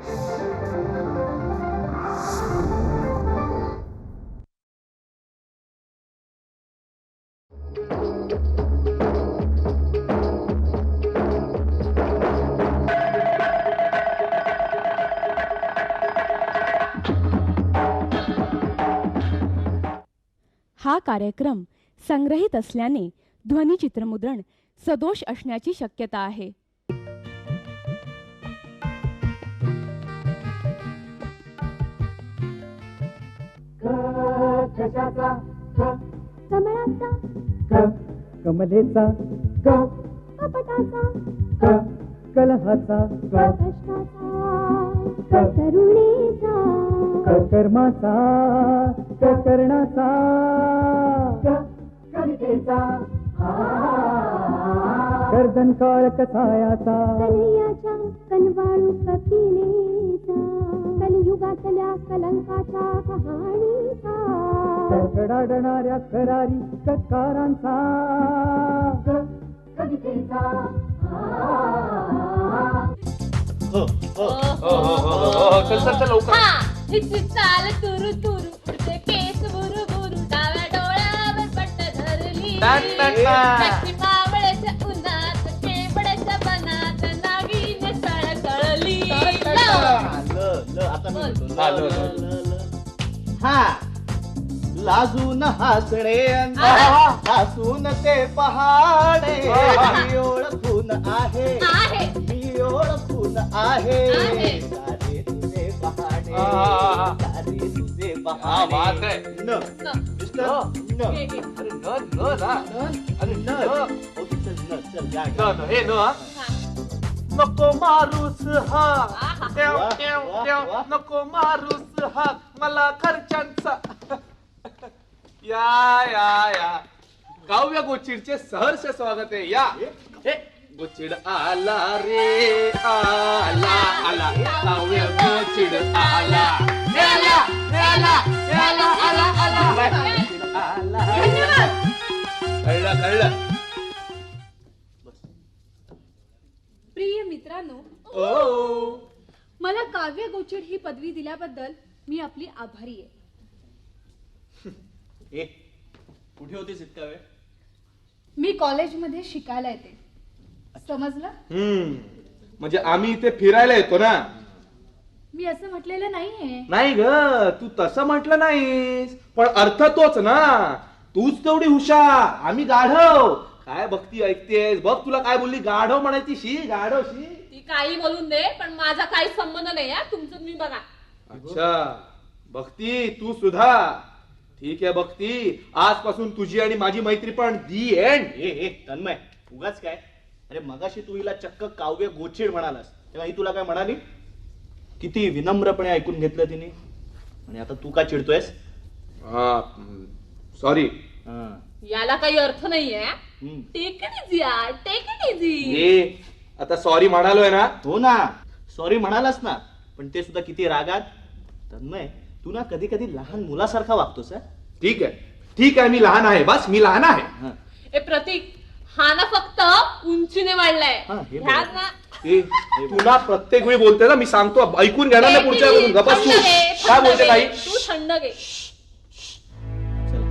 हा कार्यक्रम संग्रहित असल्याने ध्वनिचित्रमुद्रण सदोष असण्याची शक्यता आहे. कमळाचा क कमलेचा क कपटाचा क कलहाचा क कष्टाचा करुणेचा क कर्माचा क कर्णाचा क कवितेचा गर्दन काळ कसायाचा कन्हैयाच्या कनवाळू कपिलेचा कलियुगातल्या कलंकाच्या कहाणीचा. करारी तुरु तुरु. उडते केस बुरु बुरु. डाव्या डोळ्यावर पट्ट धरली. हा. लाजून हसणे हसून ते पहाडे. मी ओळखून आहे. मी ओळखून आहे. सारे तुझे. सारे तुझे आहे. न. न. मिस्टर न. अरे न न ना. अरे न. चल न. चल या, न या. न. हे न हा. हा. नको मारूस हा. आहा. ट्याव, वा, ट्याव, वा, ट्याव. वा. नको मारूस हा. मला खर्चांचा या या या. काव्य गोचिडचे सहर्ष स्वागत आहे. या. हे, गोचिड आला रे आला आला. काव्य गोचिड आला. हे आला हे आला हे आला आला आला. गोचिड आला कळलं कळलं. मित्रांनो ओ! मला काव्य गोचिड ही पदवी दिल्याबद्दल मी आपली आभारी आहे. कुठे होतीस इतका वेळ? मी कॉलेजमध्ये शिकायला येते. समजलं? म्हणजे आम्ही इथे फिरायला येतो ना? मी असं म्हटलेलं नाहीये. नाही ग तू तसं म्हटलं नाहीस. पण अर्थ तोच ना. तूच तेवढी हुशार. आम्ही गाढव. काय भक्ती ऐकतेस? बघ तुला काय बोलली? गाढव म्हणायची शी गाढव शी. काही बोलून दे पण माझा काही संबंध नाही हा. तुमचं तुम्ही बघा. अच्छा. भक्ती तू सुद्धा ठीक आहे भक्ती. आजपासून तुझी आणि माझी मैत्री पण दी एंड ए ए तन्मय उगाच काय? अरे मगाशी तू हिला चक्क काव्य गोचिड म्हणालास. तेव्हा ही तुला काय म्हणाली? किती विनम्रपणे ऐकून घेतलं तिने. आणि आता तू का चिडतोयस? हा सॉरी हा. याला काही अर्थ नाहीये. हम्म. टेक इट इझी यार. टेक इट इझी ए आता सॉरी म्हणालोय ना. हो ना. सॉरी म्हणालास ना. पण ते सुद्धा किती रागात. तन्मय तू ना कधी कधी लहान मुलासारखा वागतोस हं? ठीक आहे. ठीक आहे मी लहान आहे. बस मी लहान आहे. हं. ए प्रतीक हा ना फक्त उंचीने वाढलाय. हा, हे ह्या बरोबर. ना ए, तुला प्रत्येक वेळी बोलते ना मी सांगतो ऐकून घेणार नाही पुढच्या वेळेस गप्पा. थंड तू घे, काय थंड बोलते घे. काही तू थंड घे. चला.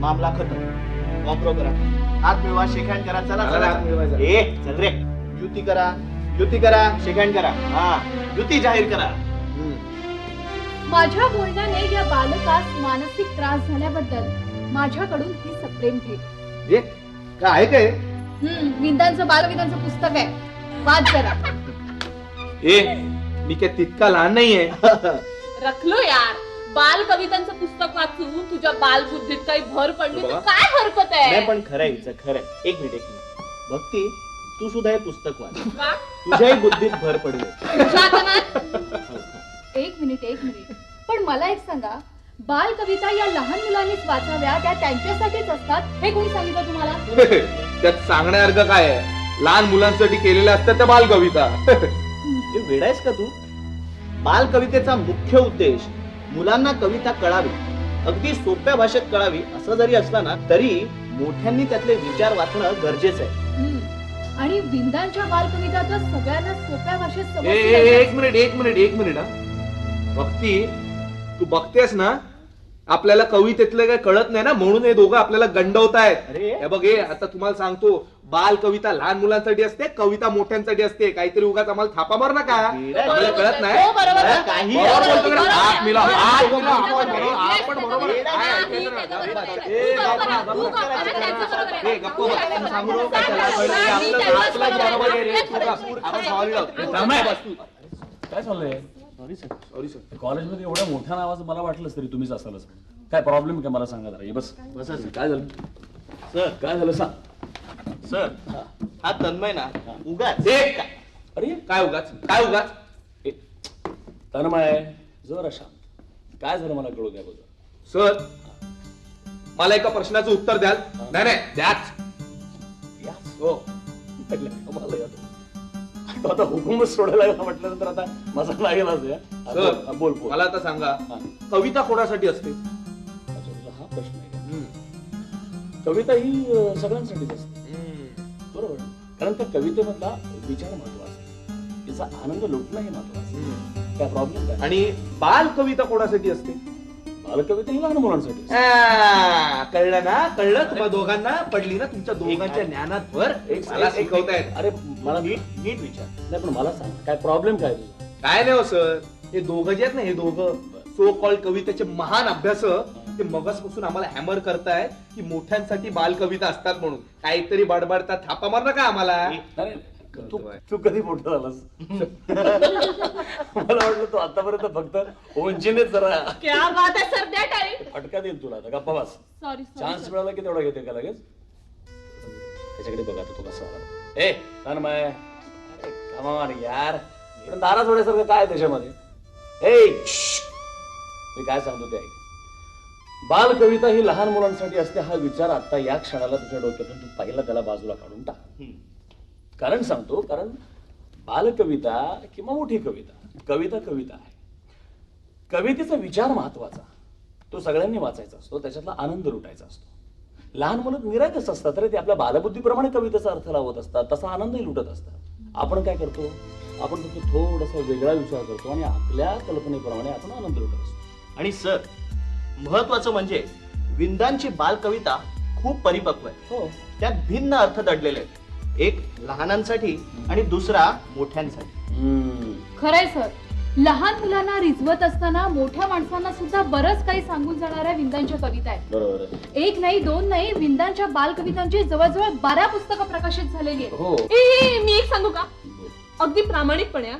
मामला खतम. कॉम्प्रो करा करा. चला ए चल रे. युती करा. युती करा शेखँड करा. हा. युती जाहीर करा. माझ्या बोलण्याने या बालकास मानसिक त्रास झाल्याबद्दल माझ्याकडून ही सप्रेम भेट ए, काय आहे काय? हम्म विंदांचं पुस्तक आहे. वाच जरा. ए मी काय तितका लहान नाहीये. रखलो यार. बाल कवितांचं पुस्तक वाचून तुझ्या बालबुद्धीत काही भर पडली तर बघा. काय हरकत आहे? नाही पण खरंय हिचं, खरंय एक मिनिट एक मिनिट. भक्ती तू सुद्धा हे पुस्तक वाच. का? तुझ्याही बुद्धीत भर पडली. तुझ्या एक मिनिट एक मिनिट. पण मला एक सांगा बाल कविता या लहान मुलांनीच वाचाव्या त्या त्यांच्यासाठीच असतात? हे कोणी सांगितलं तुम्हाला? त्यात सांगण्यासारखं काय आहे? लहान मुलांसाठी केलेल्या असतात त्या बाल कविता हे वेडायस का तू? बाल कवितेचा मुख्य उद्देश मुलांना कविता कळावी अगदी सोप्या भाषेत कळावी असं जरी असलं ना तरी मोठ्यांनी त्यातले विचार वाचणं गरजेचं आहे. आणि विंदांच्या बालकविता तर सगळ्यांना सोप्या भाषेत ए, ए, एक मिनिट एक मिनिट एक मिनिट हा. भक्ती तू बघतेस ना आपल्याला कवितेतलं काय कळत नाही ना म्हणून हे दोघं आपल्याला गंडवतायत अरे. हे बघ हे आता तुम्हाला सांगतो बाल कविता लहान मुलांसाठी असते कविता मोठ्यांसाठी असते काहीतरी उगाच आम्हाला थापा मार नका कळत नाही हो. काही. हात हात. आपण बरोबर. हे ना? ए, गप्प बस, तू सांगू नको काय त्याला की आपलं नाही, आपलं त्याचं बरोबर आहे रे. बरोबर आहे. तू गप्प. आपण सवाली लावतो. थांबा. बस तू. काय चाललंय सॉरी सर कॉलेजमध्ये एवढ्या मोठ्या नावाचं मला वाटलंच तरी तुम्हीच असालच काय प्रॉब्लेम काय मला सांगा जरा? हे बस. काय झालं? सर काय झालं? सांग. सर हा तन्मय ना. उगाच. ए, काय- अरे काय उगाच? काय उगाच? ए, तन्मय जरा शांत. काय झालं मला कळू द्या बघा सर मला एका प्रश्नाचं उत्तर द्याल? नाही नाही द्याच. याच. हो. आता. तो आता हुकूमच सोडायला लागला म्हटलं तर आता माझा लागेलच आहे. हा, सर बोल बोल मला आता सांगा हा. कविता कोणासाठी असते? अच्छा, तुझा हा प्रश्न आहे. का? कविता ही अं, सगळ्यांसाठीच असते. बरोबर? कारण त्या कवितेमधला विचार महत्त्वाचा आहे. तिचा आनंद लुटणं हे महत्वाचं आहे. काय प्रॉब्लेम काय आणि बाल कविता कोणासाठी असते? बालकविता ही लहान मुलांसाठी. आ, कळलं ना? कळलं? तुम्हा दोघांना पडली ना तुमच्या दोघांच्या ज्ञानात भर एक मला एक- शिकवतायत अरे मला नीट नीट विचार. नाही पण मला सांग. काय प्रॉब्लेम काय तुझा? काय नाही हो सर. हे दोघं जे आहेत ना हे दोघं सो कॉल्ड कवितेचे महान अभ्यास ते मगसपासून आम्हाला हॅमर करतायत की मोठ्यांसाठी बाल कविता असतात म्हणून. काहीतरी बडबडतात. थापा मार नका आम्हाला. अरे तू तू कधी मोठं झालास? मला वाटलं तू आतापर्यंत फक्त उंचीनेच जरा क्या बात आहे सर द्या टाळी फटका देईल तुला आता गप्पा बस. सॉरी चान्स मिळाला की तेवढा घेते का लगेच? त्याच्याकडे बघा आता तू कसा आला ए तन्मय. अरे कमाल यार. नाराज होण्यासारखं काय त्याच्यामध्ये? ए. मी काय सांगतो ते ऐक. बाल कविता ही लहान मुलांसाठी असते हा विचार आता या क्षणाला तुझ्या डोक्यातून तू पहिला त्याला बाजूला काढून टाक. कारण सांगतो कारण बालकविता किंवा मोठी कविता कविता कविता आहे. कवितेचा विचार महत्त्वाचा. तो सगळ्यांनी वाचायचा असतो त्याच्यातला आनंद लुटायचा असतो. लहान मुलं निरागस असतात तरी ते आपल्या बालबुद्धीप्रमाणे कवितेचा अर्थ लावत असतात तसा आनंदही लुटत असतात. आपण काय करतो? आपण फक्त थोडासा वेगळा विचार करतो आणि आपल्या कल्पनेप्रमाणे आपण आनंद लुटत असतो. आणि सर महत्वाचं म्हणजे विंदांची बालकविता खूप परिपक्व आहे. हो. त्यात भिन्न अर्थ दडलेले आहेत. एक लहानांसाठी आणि दुसरा मोठ्यांसाठी. हम्म. खरंय सर. लहान मुलांना रिझवत असताना मोठ्या माणसांना सुद्धा बरंच काही सांगून जाणाऱ्या विंदांच्या कविता आहेत. बरोबर आहे. एक नाही दोन नाही विंदांच्या बालकवितांची जवळजवळ बारा पुस्तकं प्रकाशित झालेली आहेत. हो. ए, ए, मी एक सांगू का? अगदी प्रामाणिकपणे हा.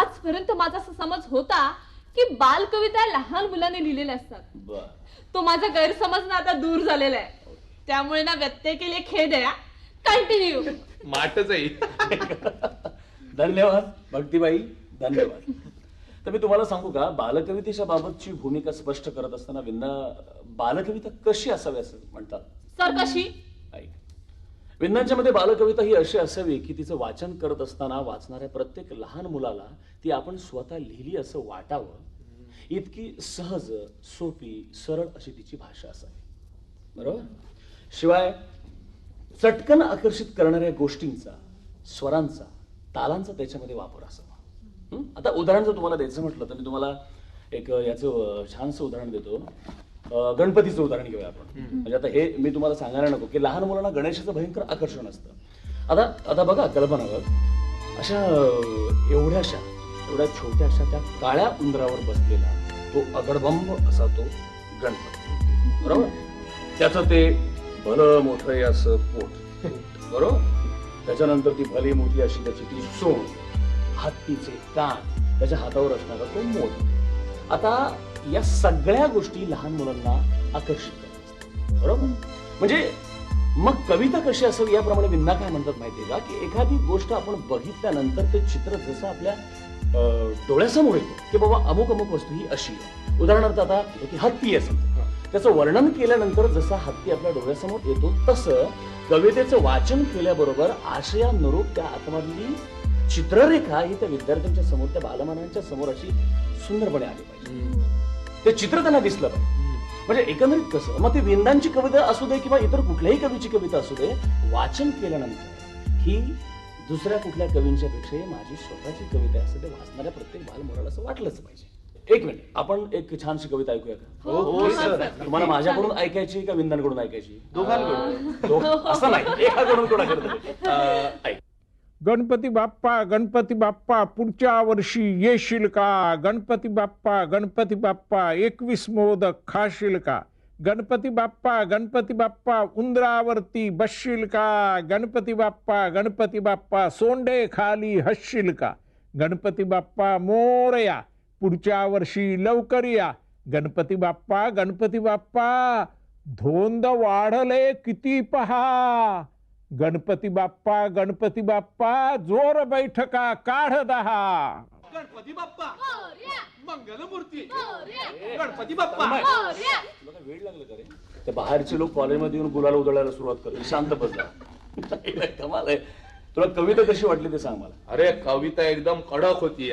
आजपर्यंत माझा असा समज होता की बाल कविता लहान मुलांनी लिहिलेल्या असतात. बर. तो माझा गैरसमज ना आता दूर झालेला आहे. त्यामुळे ना व्यत्यय केले खेद आहे कंटिन्यू माटच आहे. धन्यवाद भक्तीबाई धन्यवाद. तर मी तुम्हाला सांगू का बालकवितेच्या बाबतची भूमिका स्पष्ट करत असताना विंदा बालकविता कशी असावी असं म्हणतात? सर कशी? ऐक. विंदांच्या मध्ये बालकविता ही अशी असावी की तिचं वाचन करत असताना वाचणाऱ्या प्रत्येक लहान मुलाला ती आपण स्वतः लिहिली असं वाटावं. इतकी सहज सोपी सरळ अशी तिची भाषा असावी. बरोबर? शिवाय चटकन आकर्षित करणाऱ्या गोष्टींचा स्वरांचा तालांचा त्याच्यामध्ये वापर असावा? आता उदाहरण जर तुम्हाला द्यायचं म्हटलं तर मी तुम्हाला एक याचं छानसं उदाहरण देतो. गणपतीचं उदाहरण घेऊया आपण. म्हणजे आता हे मी तुम्हाला सांगायला नको की लहान मुलांना गणेशाचं भयंकर आकर्षण असतं. आता आता बघा कल्पना कर अशा एवढ्याशा एवढ्या छोट्याशा त्या काळ्या उंदरावर बसलेला तो अगडबंब असा तो गणपती. बरोबर? त्याचं ते भलं मोठं असं पोट. बरोबर त्याच्यानंतर ती भली मोठी अशी त्याची ती सोन हत्तीचे कान त्याच्या हातावर असणारा तो मोठ आता या सगळ्या गोष्टी लहान मुलांना आकर्षित बरोबर म्हणजे मग कविता कशी असावी याप्रमाणे विंदा काय म्हणतात माहितीये का? की एखादी गोष्ट आपण बघितल्यानंतर ते चित्र जसं आपल्या अं, डोळ्यासमोर येतं की बाबा अमुक अमुक वस्तू ही अशी आहे. उदाहरणार्थ आता हत्ती आहे समजा. त्याचं वर्णन केल्यानंतर जसा हत्ती आपल्या डोळ्यासमोर येतो तसं कवितेचं वाचन केल्याबरोबर आशयानुरूप त्या आतमधली चित्ररेखा ही त्या विद्यार्थ्यांच्या समोर त्या बालमानांच्या समोर अशी सुंदरपणे आली पाहिजे. ते चित्र त्यांना दिसलं पाहिजे. म्हणजे एकंदरीत कसं मग ते विंदांची कविता असू दे किंवा इतर कुठल्याही कवीची कविता असू दे वाचन केल्यानंतर ही दुसऱ्या कुठल्या कवींच्या पेक्षाही माझी स्वतःची कविता आहे असं ते वाचणाऱ्या प्रत्येक बालमुलाला असं वाटलंच पाहिजे. एक मिनिट. आपण एक छानशी कविता ऐकूया का? हो सर. तुम्हाला माझ्याकडून ऐकायची का विंदांकडून ऐकायची? दोघांकडून. असं नाही. एकाकडून कोणा करत ऐक. गणपती बाप्पा गणपती बाप्पा पुढच्या वर्षी येशील का? गणपती बाप्पा गणपती बाप्पा एकवीस मोदक खाशील का? गणपती बाप्पा गणपती बाप्पा उंदरावरती बसशील का? गणपती बाप्पा गणपती बाप्पा सोंडे खाली हसशील का? गणपती बाप्पा मोरया पुढच्या वर्षी लवकर या. गणपती बाप्पा गणपती बाप्पा धोंद वाढले किती पहा. गणपती बाप्पा गणपती बाप्पा जोर बैठका काढ दहा. गणपती बाप्पा. मंगलमूर्ती. गणपती बाप्पा. वेळ लागलं का रे ते बाहेरचे लोक कॉलेजमध्ये येऊन गुलाला उधळायला सुरुवात करतील शांत बस जा. कमाल आहे तुला कविता कशी वाटली ते सांग मला. अरे कविता एकदम कडक होती?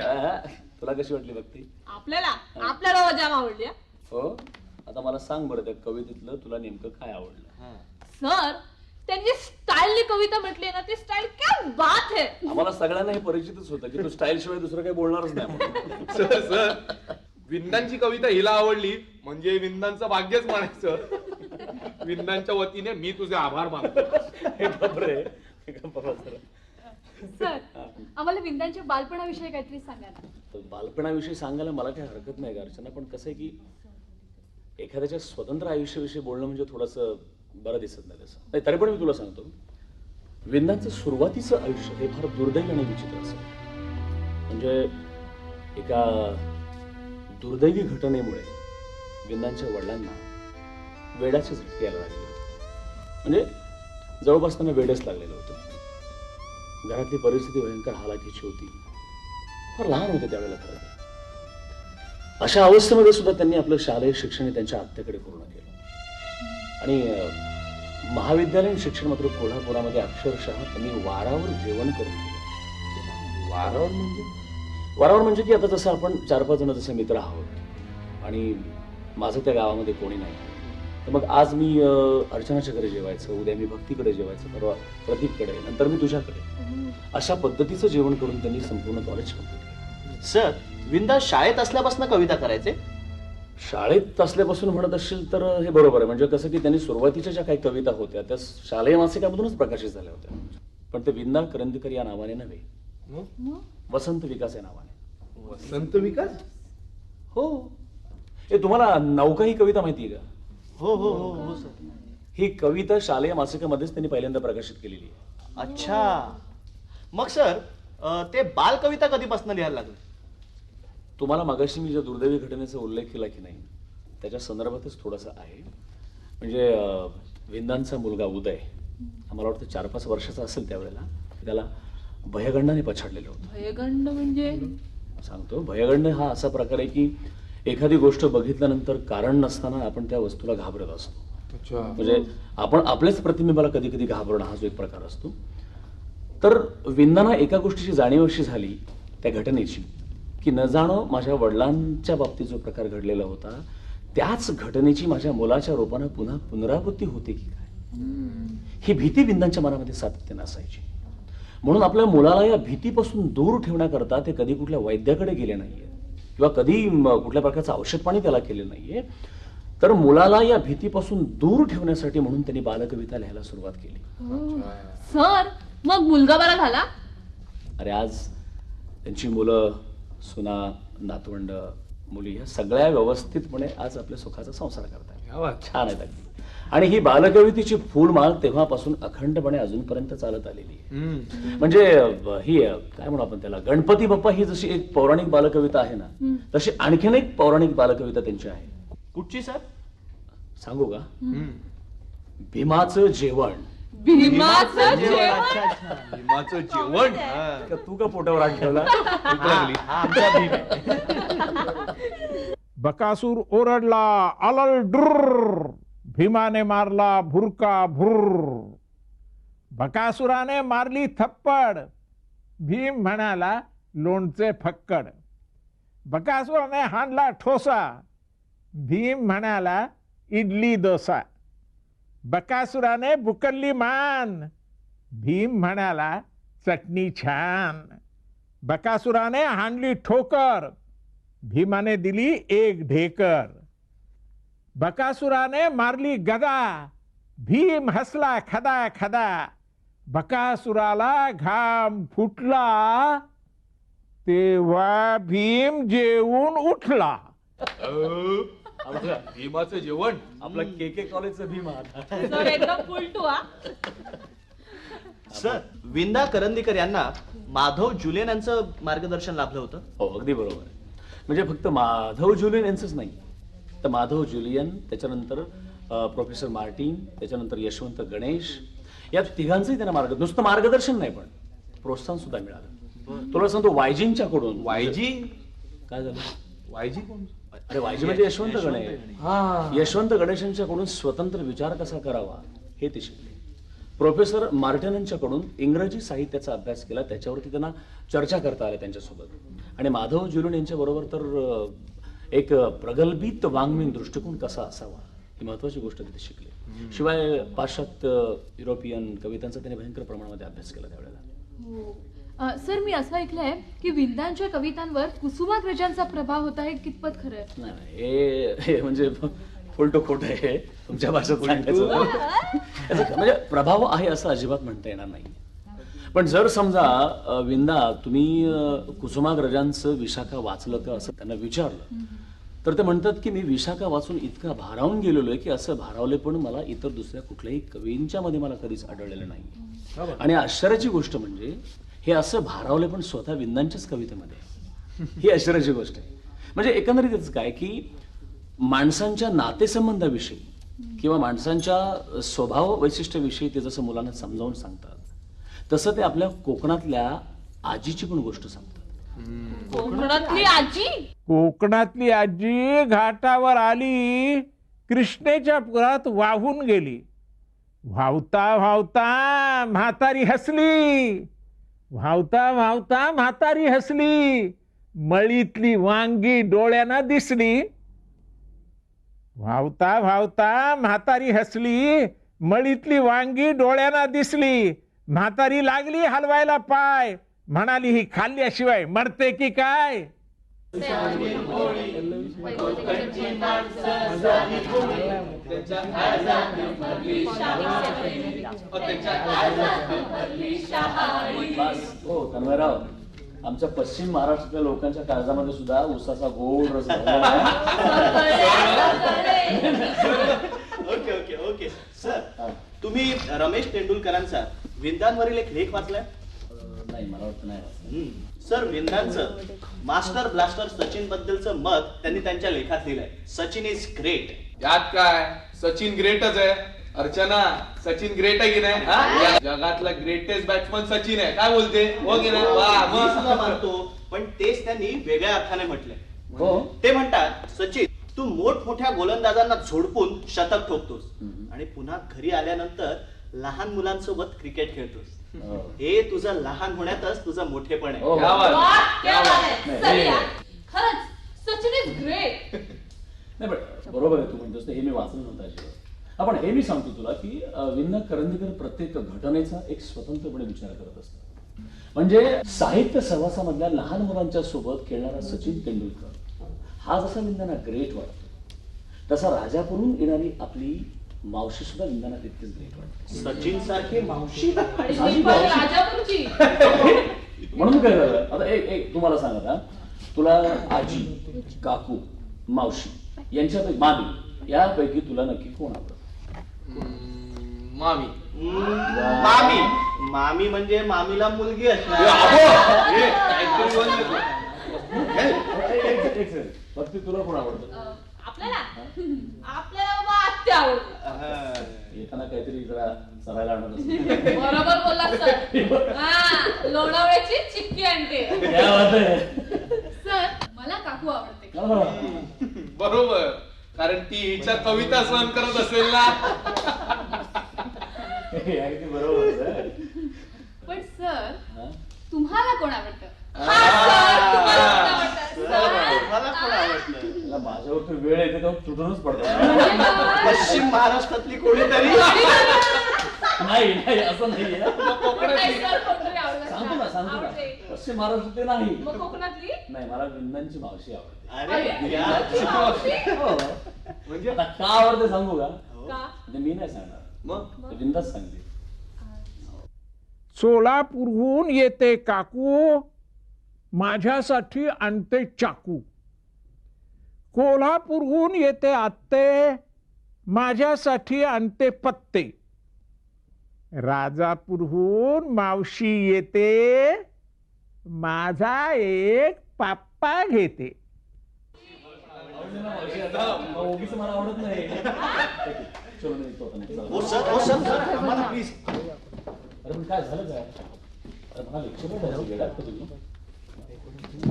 तुला कशी वाटली भक्ती आपल्याला? आपल्याला जाम आवडली हा. हो? आता मला सांग बरं त्या कवितेतलं तुला नेमकं काय आवडलं? सर त्यांची स्टाईलनी कविता म्हटली ना ती स्टाईल क्या बात है. आम्हाला सगळ्यांना हे परिचितच होतं की तू स्टाईल शिवाय दुसरं काही बोलणारच नाही. सर सर विंदांची कविता हिला आवडली म्हणजे विंदांचं भाग्यच म्हणायचं विंदांच्या वतीने मी तुझे आभार मानतो. हे बापरे. हे गप्पा बस. जरा. सर आम्हाला विंदांच्या बालपणाविषयी काहीतरी सांगा ना. तर बालपणाविषयी सांगायला मला काही हरकत नाही का अर्चना पण कसं आहे की एखाद्याच्या स्वतंत्र आयुष्याविषयी बोलणं म्हणजे थोडंसं बरं दिसत नाही तसं. नाही तरी पण मी तुला सांगतो. विंदांचं सुरुवातीचं आयुष्य हे फार दुर्दैवी आणि विचित्र असं म्हणजे एका दुर्दैवी घटनेमुळे विंदांच्या वडिलांना वेडाचे झटके यायला लागले म्हणजे जवळपास त्यांना वेडच लागलेलं होतं. घरातली परिस्थिती भयंकर हालाखीची होती. फार लहान होते त्यावेळेला खरं अशा अवस्थेमध्ये सुद्धा त्यांनी आपलं शालेय शिक्षण त्यांच्या आत्याकडे पूर्ण केलं. आणि महाविद्यालयीन शिक्षण मात्र कोल्हापुरामध्ये अक्षरशः त्यांनी वारावर जेवण करून केलं वारावर म्हणजे? वारावर म्हणजे की आता जसं आपण चार पाच जण जसे मित्र आहोत. आणि माझं त्या गावामध्ये कोणी नाही. तर मग आज मी अं, अर्चनाच्या घरी जेवायचं उद्या मी भक्तीकडे जेवायचं परवा प्रदीपकडे नंतर मी तुझ्याकडे. अशा पद्धतीचं जेवण करून त्यांनी संपूर्ण कॉलेज कंप्लीट केलं. सर विंदा शाळेत असल्यापासून कविता करायचे? शाळेत असल्यापासून म्हणत असशील तर हे बरोबर आहे. म्हणजे कसं की त्यांनी सुरुवातीच्या ज्या काही कविता होत्या त्या शालेय मासिकामधूनच प्रकाशित झाल्या होत्या. पण ते विंदा करंदीकर या नावाने नव्हे. वसंत विकास या नावाने. वसंत विकास? हो. हे तुम्हाला नौका ही कविता माहिती आहे का? हो हो हो हो सर. ही कविता शालेय मासिकामध्येच त्यांनी पहिल्यांदा प्रकाशित केलेली आहे. अच्छा. मग सर अं, ते बाल कविता कधीपासून लिहायला लागले? तुम्हाला मागाशी मी ज्या दुर्दैवी घटनेचा उल्लेख केला की नाही त्याच्या संदर्भातच थोडासा आहे. म्हणजे अं, विंदांचा मुलगा उदय आम्हाला वाटतं चार पाच वर्षाचा असेल त्यावेळेला त्याला भयगंडाने पछाडलेलं होतं. भयगंड म्हणजे? सांगतो भयगंड हा असा प्रकार आहे की एखादी गोष्ट बघितल्यानंतर कारण नसताना आपण त्या वस्तूला घाबरत असतो. म्हणजे आपण आपल्याच प्रतिबिंबाला कधी कधी घाबरणं हा जो एक प्रकार असतो. तर विंदाना एका गोष्टीची जाणीव अशी झाली त्या घटनेची. की न जाणं माझ्या वडिलांच्या बाबतीत जो प्रकार घडलेला होता त्याच घटनेची माझ्या मुलाच्या रूपानं पुन्हा पुनरावृत्ती होते की काय? ही भीती विंदांच्या मनामध्ये सातत्यानं असायची. म्हणून आपल्या मुलाला या भीतीपासून दूर ठेवण्याकरता ते कधी कुठल्या वैद्याकडे गेले नाहीये किंवा कधी कुठल्या प्रकारचं औषध पाणी त्याला केलं नाहीये. तर मुलाला या भीतीपासून दूर ठेवण्यासाठी म्हणून त्यांनी बालकविता लिहायला सुरुवात केली. सर मग मुलगा बरा झाला? अरे आज त्यांची मुलं सुना नातवंड मुली ह्या सगळ्या व्यवस्थितपणे आज आपल्या सुखाचा संसार करतात छान आहेत अगदी. आणि ही बालकवितेची फूलमाळ तेव्हापासून अखंडपणे अजूनपर्यंत चालत आलेली आहे. म्हणजे ही काय म्हणू आपण त्याला गणपती बाप्पा ही जशी एक पौराणिक बालकविता आहे ना तशी आणखीन एक पौराणिक बालकविता त्यांची आहे. कुठची सर? सांगू का? भीमाचं जेवण. भीमाचं जेवण. अच्छा अच्छा. भीमाचं जेवण. का तू का पोटावर आठ ठेवला? हा आमचा भीम आहे. बकासूर ओरडला अलल डुर्र. भीमाने मारला भुरका भुर्र बकासुराने मारली थप्पड भीम म्हणाला लोणचे फक्कड बकासुराने हाणला ठोसा भीम म्हणाला इडली डोसा बकासुराने बुकल्ली मान भीम म्हणाला चटणी छान बकासुराने हाणली ठोकर भीमाने दिली एक ढेकर बकासुराने मारली गदा भीम हसला खदा खदा बकासुराला घाम फुटला तेव्हा भीम जेवून उठला. भीमाचं जेवण आपलं के के कॉलेजचं भीमा आता. सर एकदम फुलटू हा. सर विंदा करंदीकर यांना माधव जुलेन यांचं मार्गदर्शन लाभलं होतं. हो अगदी बरोबर. आहे म्हणजे फक्त माधव जुलियन यांचंच नाही तर माधव जुलियन त्याच्यानंतर प्रोफेसर मार्टिन त्याच्यानंतर यशवंत गणेश या तिघांचंही त्यांना मार्ग नुसतं मार्गदर्शन नाही पण प्रोत्साहन सुद्धा मिळालं. तुला सांगतो वायजींच्या कडून. वायजी? काय झालं? वायजी कोण? अरे वायजी म्हणजे यशवंत गणेश. हा. यशवंत गणेशांच्याकडून स्वतंत्र विचार कसा करावा हे ते शिकले. प्रोफेसर मार्टिनांच्याकडून इंग्रजी साहित्याचा अभ्यास केला त्याच्यावरती त्यांना चर्चा करता आल्या त्यांच्यासोबत. आणि माधव जुलून यांच्या बरोबर तर एक प्रगल्भित वाङ्मयीन दृष्टिकोन कसा असावा ही महत्वाची गोष्ट तिथे शिकले. शिवाय पाश्चात्य युरोपियन कवितांचा त्यांनी भयंकर प्रमाणामध्ये अभ्यास केला त्यावेळेला. हो. सर मी असं ऐकलंय की विंदांच्या कवितांवर कुसुमाग्रजांचा प्रभाव होता हे कितपत खरं आहे? नाही हे म्हणजे फुलटो खोट आहे. तुमच्या भाषेत सांगायचं म्हणजे प्रभाव आहे असं अजिबात म्हणता येणार नाही पण जर समजा विंदा तुम्ही कुसुमाग्रजांचं विशाखा वाचलं का असं त्यांना विचारलं तर ते म्हणतात की मी विशाखा वाचून इतका भारावून गेलेलो आहे की असं भारावले पण मला इतर दुसऱ्या कुठल्याही कवींच्या मध्ये मला कधीच आढळलेलं नाही. आणि आश्चर्याची गोष्ट म्हणजे हे असं भारावले पण स्वतः विंदांच्याच कवितेमध्ये. ही आश्चर्याची गोष्ट आहे. म्हणजे एकंदरीतच काय की माणसांच्या नातेसंबंधाविषयी किंवा माणसांच्या स्वभाव वैशिष्ट्याविषयी ते जसं मुलांना समजावून सांगतात तसं ते आपल्या कोकणातल्या आजीची पण गोष्ट सांगतात. कोकणातली आजी? कोकणातली आजी घाटावर आली कृष्णेच्या पुरात वाहून गेली. व्हावता व्हावता म्हातारी हसली. व्हावता व्हावता म्हातारी हसली. मळीतली वांगी डोळ्यानं दिसली. व्हावता व्हावता म्हातारी हसली. मळीतली वांगी डोळ्यानं दिसली. म्हातारी लागली हलवायला पाय. म्हणाली ही खाल्ल्याशिवाय मरते की काय? हो आमच्या पश्चिम महाराष्ट्रातल्या लोकांच्या काळजामध्ये सुद्धा उसाचा गोड रस भरलेला आहे. Okay okay okay. सर तुम्ही रमेश तेंडुलकरांचा विंदांवरील एक लेख वाचलाय? नाही मला वाटतं नाही वाचलं. हम्म. सर विंदांचं मास्टर ब्लास्टर सचिन बद्दलचं मत त्यांनी त्यांच्या लेखात लिहिलंय. Sachin is great. यात काय? सचिन ग्रेटच आहे. अर्चना सचिन ग्रेट आहे की नाही? हा? या जगातला ग्रेटेस्ट बॅट्समन सचिन आहे. काय बोलते? हो की नाही? वा मी सुद्धा मग मानतो पण तेच त्यांनी वेगळ्या अर्थाने म्हटलंय. हो. ते म्हणतात सचिन तू मोठमोठ्या गोलंदाजांना झोडपून शतक ठोकतोस. आणि पुन्हा घरी आल्यानंतर लहान मुलांसोबत क्रिकेट खेळतोस हो. हे तुझं लहान होण्यातच तुझं मोठेपण आहे हो, हो. क्या बात. आहे. सर हे- यार, खरंच सचिन इज ग्रेट नाही पण बरोबर आहे तू म्हणतोस ते हे मी वाचलं नव्हतं अजिबात आपण हे मी सांगतो तुला की अं, विंदा करंदीकर प्रत्येक घटनेचा एक स्वतंत्रपणे विचार करत असतात म्हणजे साहित्य सहवासामधल्या लहान मुलांच्या सोबत खेळणारा सचिन तेंडुलकर हा जसा विंदांना ग्रेट वाटतो तसा राजाकडून येणारी आपली मावशी सुद्धा विंदांना तितकीच ग्रेट वाटते सचिन सारखी मावशी. आणि माझी मी पण मावशी. राजापूरची म्हणून काय झालं आता एक एक तुम्हाला सांगत हा. तुला आजी काकू मावशी यांच्यापैकी मामी यापैकी तुला नक्की कोण आवडत? मामी. मामी. मामी म्हणजे मामीला मुलगी असणार. तुला कोण आवडतं? आपल्याला? आपल्याला हा. येताना काहीतरी जरा आणत असते बरोबर बोलला सर हा लोणावळ्याची चिक्की आणते क्या बात आहे. सर मला काकू आवडते हा. बरोबर कारण ती हिच्या कविता सहन करत असेल ना हे अगदी बरोबर आहे. पण सर हा? तुम्हाला कोण आवडतं हा, सर, तुम्हाला कोण आवडतं? सर, तुम्हाला कोण आवडलं त्याला माझ्यावरती वेळ येते तेव्हा तुटूनच पडतो म्हणजे? पश्चिम महाराष्ट्रातली कोणीतरी? नाही नाही असं नाही सांगतो ना. सांगतो ना. पश्चिम महाराष्ट्र ते नाही. मग कोकणातली? नाही मला विंदांची मावशी आवडते. अरे? हो. म्हणजे? आता का आवडते सांगू का? का? म्हणजे मी नाही सांगणार. मग? ते विंदाच सांगते. सोलापूरहून येते काकू माझ्यासाठी आणते चाकू. कोल्हापूरहून येते आत्ते माझ्यासाठी आणते पत्ते राजापूरहून मावशी येते माझा एक पाप्पा घेते काय झालं काय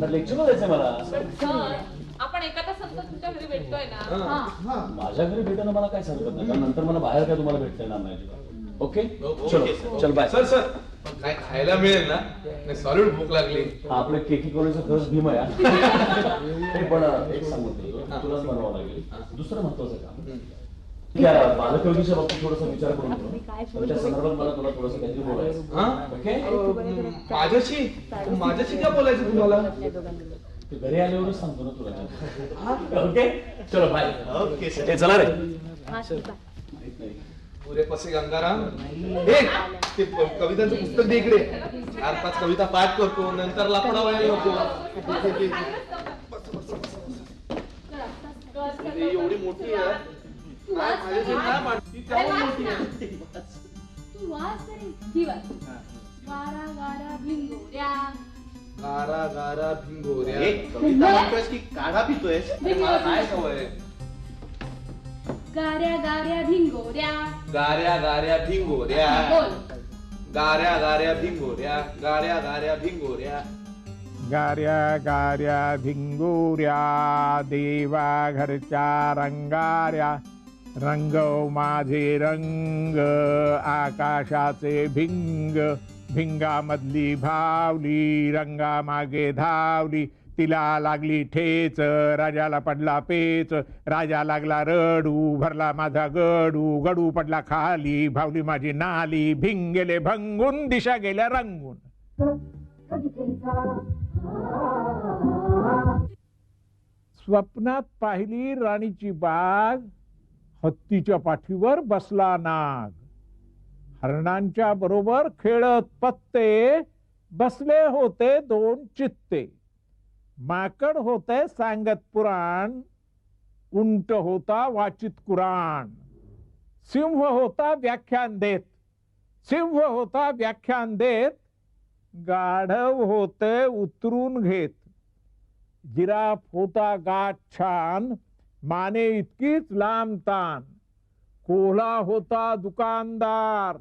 लेक्चर द्यायचं लेक्चर मला आपण एका तासात तुमच्या घरी भेटतोय ना हा. माझ्या घरी भेटणं मला काय हरकत नाही कारण नंतर मला बाहेर काय तुम्हाला भेटता येणार नाही ओके? ओके, चलो सर. चल बाय सर सर. काय खायला मिळेल ना? नाही सॉलिड भूक लागली. हा आपले केकी कॉलेजचं खरंच भीम आहे हा. हे पण एक सांगतो. तुलाच बनवावं लागेल. दुसरं महत्वाचं काम. या बालकवितेच्या बाबतीत थोडासा विचार करून. त्याच्या संदर्भात मला तुला थोडंसं काहीतरी बोलायचं. हा? ओके? माझ्याशी? माझ्याशी काय बोलायचं तुम्हाला? ते घरी आल्यावरच सांगतो ना तुला. ओके? चलो बाय ओके सर चला रे. पुरे पसे गंगाराम. हे ते कवितांचं पुस्तक दे इकडे. चार पाच कविता पाठ करतो नंतर लाकडा व्हायला नको. एवढी मोठी आहे. तू ही वाच गारा गारा भिंगोऱ्या गारा गारा भिंगोऱ्या. कविता म्हणतोयस की काढा पितोयस अरे, मला काय सवय? गाऱ्या गाऱ्या भिंगोऱ्या. गाऱ्या गाऱ्या भिंगोऱ्या. बोल. गाऱ्या गाऱ्या भिंगोऱ्या. गाऱ्या गाऱ्या भिंगोऱ्या. गाऱ्या गाऱ्या धिंगोऱ्या देवा घरच्या रंगाऱ्या. रंगव माझे रंग आकाशाचे भिंग. भिंगामधली भावली रंगा मागे धावली. तिला लागली ठेच राजाला पडला पेच. राजा लागला रडू भरला माझा गडू. गडू पडला खाली भावली माझी नाली. भिंग गेले भंगून दिशा गेल्या रंगून. स्वप्नात पाहिली राणीची बाग हत्तीच्या पाठीवर बसला नाग. हरणांच्या बरोबर खेळत पत्ते बसले होते दोन चित्ते. माकड होते सांगत पुराण उंट होता वाचित कुराण. सिंह होता व्याख्यान देत सिंह होता व्याख्यान देत गाढव होते उतरून घेत. जिराफ होता गाठ छान माने इतकीच लांब तान कोल्हा होता दुकानदार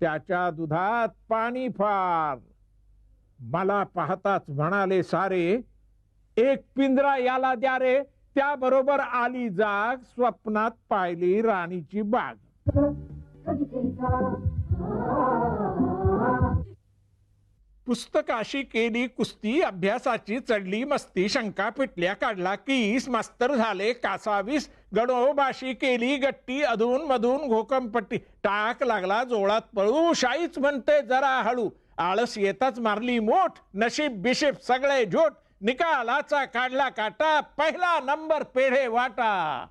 त्याच्या दुधात पाणी फार. मला पाहताच म्हणाले सारे एक पिंजरा याला द्या रे त्याबरोबर आली जाग स्वप्नात पाहिली राणीची बाग. पुस्तकाशी केली कुस्ती अभ्यासाची चढली मस्ती शंका पिटल्या काढला कीस मास्तर झाले कासावीस गणोबाशी केली गट्टी अधून मधून घोकमपट्टी टाक लागला जोळात पळू शाईच म्हणते जरा हळू आळस येताच मारली मोठ नशीब बिशीब सगळे झोट निकालाचा काढला काटा पहिला नंबर पेढे वाटा.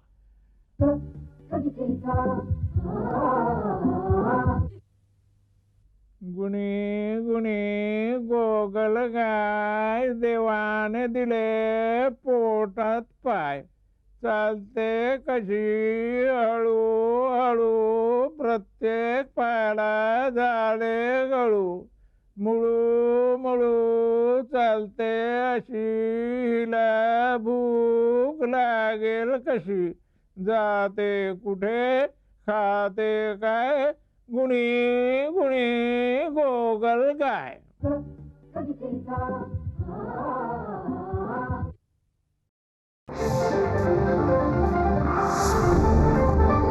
देवाने दिले पोटात पाय. चालते कशी? हळू हळू प्रत्येक पायाला झाडे गळू. मुळू मुळू चालते अशी. हिला भूक लागेल कशी? जाते कुठे? खाते काय? गुणी गुणी गोगल गाय. thank you